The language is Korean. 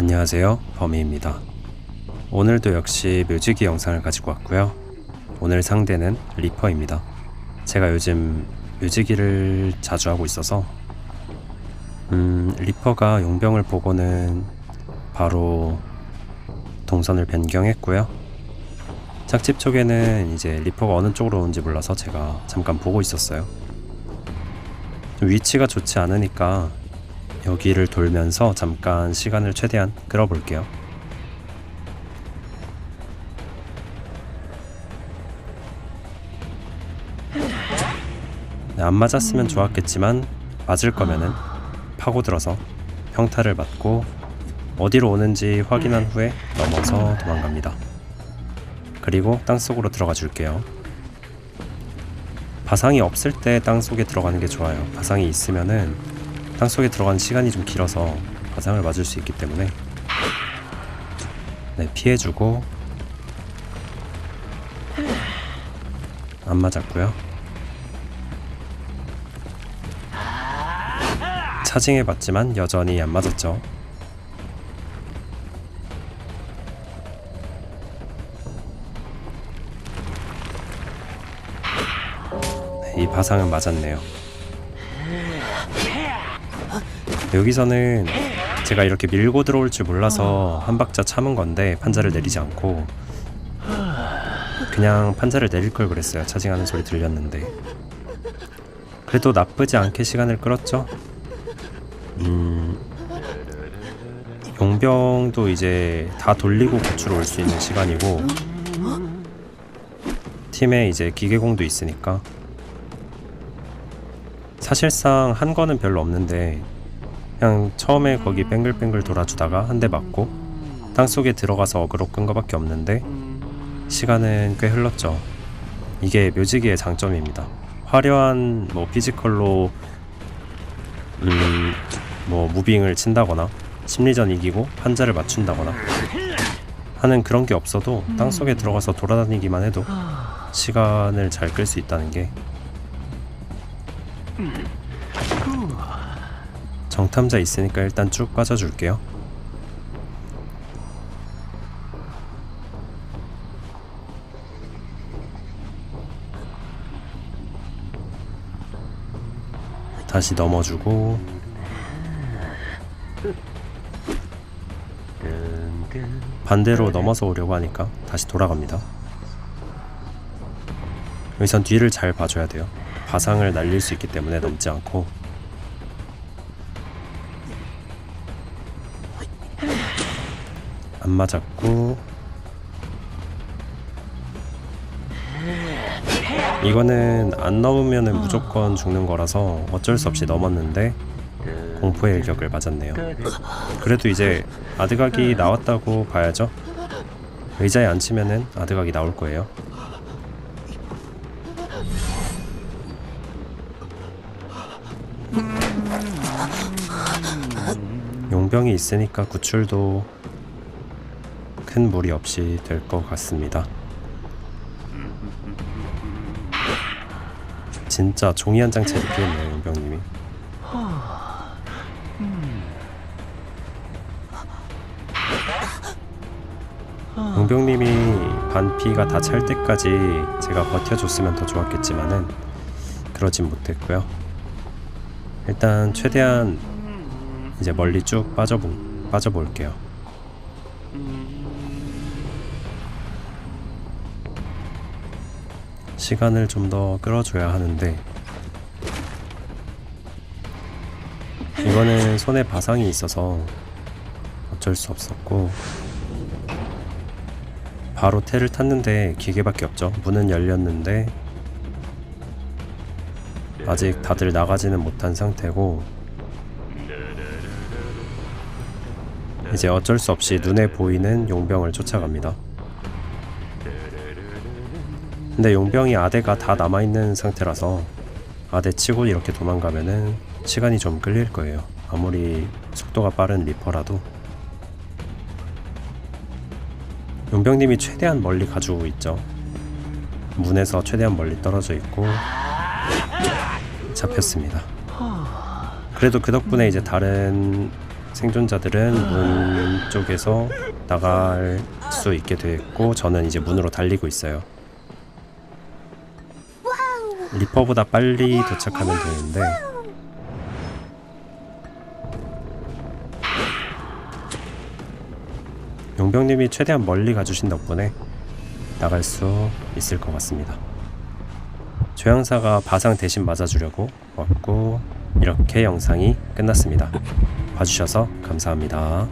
안녕하세요. 범이입니다. 오늘도 역시 묘지기 영상을 가지고 왔고요. 오늘 상대는 리퍼입니다. 제가 요즘 묘지기를 자주 하고 있어서 음 리퍼가 용병을 보고는 바로 동선을 변경했고요. 짝집 쪽에는 이제 리퍼가 어느 쪽으로 오는지 몰라서 제가 잠깐 보고 있었어요. 좀 위치가 좋지 않으니까 여기를 돌면서 잠깐 시간을 최대한 끌어볼게요. 네, 안 맞았으면 좋았겠지만 맞을 거면은 파고들어서 평타를 맞고 어디로 오는지 확인한 후에 넘어서 도망갑니다. 그리고 땅속으로 들어가 줄게요. 바상이 없을 때 땅속에 들어가는 게 좋아요. 바상이 있으면은 땅속에 들어가는 시간이 좀 길어서 바상을 맞을 수 있기 때문에 네, 피해주고 안 맞았고요. 차징해봤지만 여전히 안 맞았죠. 네, 이 바상은 맞았네요. 여기서는 제가 이렇게 밀고 들어올 줄 몰라서 한 박자 참은 건데 판자를 내리지 않고 그냥 판자를 내릴 걸 그랬어요. 차징하는 소리 들렸는데 그래도 나쁘지 않게 시간을 끌었죠. 음, 용병도 이제 다 돌리고 구출 올수 있는 시간이고 팀에 이제 기계공도 있으니까 사실상 한 거는 별로 없는데 그냥 처음에 거기 뱅글뱅글 돌아주다가 한 대 맞고 땅속에 들어가서 어그로 끈 거밖에 없는데 시간은 꽤 흘렀죠. 이게 묘지기의 장점입니다. 화려한 뭐 피지컬로 음 뭐 무빙을 친다거나 심리전 이기고 판자를 맞춘다거나 하는 그런 게 없어도 땅속에 들어가서 돌아다니기만 해도 시간을 잘 끌 수 있다는 게 정탐자 있으니까 일단 쭉 빠져줄게요. 다시 넘어주고 반대로 넘어서 오려고 하니까 다시 돌아갑니다. 여기선 뒤를 잘 봐줘야 돼요. 바상을 날릴 수 있기 때문에 넘지 않고 안 맞았고 이거는 안 넘으면 무조건 죽는 거라서 어쩔 수 없이 넘었는데 공포의 일격을 맞았네요. 그래도 이제 아드각이 나왔다고 봐야죠. 의자에 앉히면은 아드각이 나올 거예요. 용병이 있으니까 구출도 큰 무리 없이 될 것 같습니다. 진짜 종이 한 장채 입겠네요, 용병님이. 용병님이 반피가 다 찰 때까지 제가 버텨줬으면 더 좋았겠지만은 그러진 못했고요. 일단 최대한 이제 멀리 쭉 빠져보, 빠져볼게요. 시간을 좀 더 끌어줘야 하는데 이거는 손에 바상이 있어서 어쩔 수 없었고 바로 테를 탔는데 기계밖에 없죠. 문은 열렸는데 아직 다들 나가지는 못한 상태고 이제 어쩔 수 없이 눈에 보이는 용병을 쫓아갑니다. 근데 용병이 아대가 다 남아있는 상태라서 아대 치고 이렇게 도망가면은 시간이 좀 끌릴 거예요. 아무리 속도가 빠른 리퍼라도 용병님이 최대한 멀리 가지고 있죠. 문에서 최대한 멀리 떨어져 있고 잡혔습니다. 그래도 그 덕분에 이제 다른 생존자들은 문 쪽에서 나갈 수 있게 됐고 저는 이제 문으로 달리고 있어요. 리퍼보다 빨리 도착하면 되는데 용병님이 최대한 멀리 가주신 덕분에 나갈 수 있을 것 같습니다. 조향사가 바상 대신 맞아주려고 왔고 이렇게 영상이 끝났습니다. 봐주셔서 감사합니다.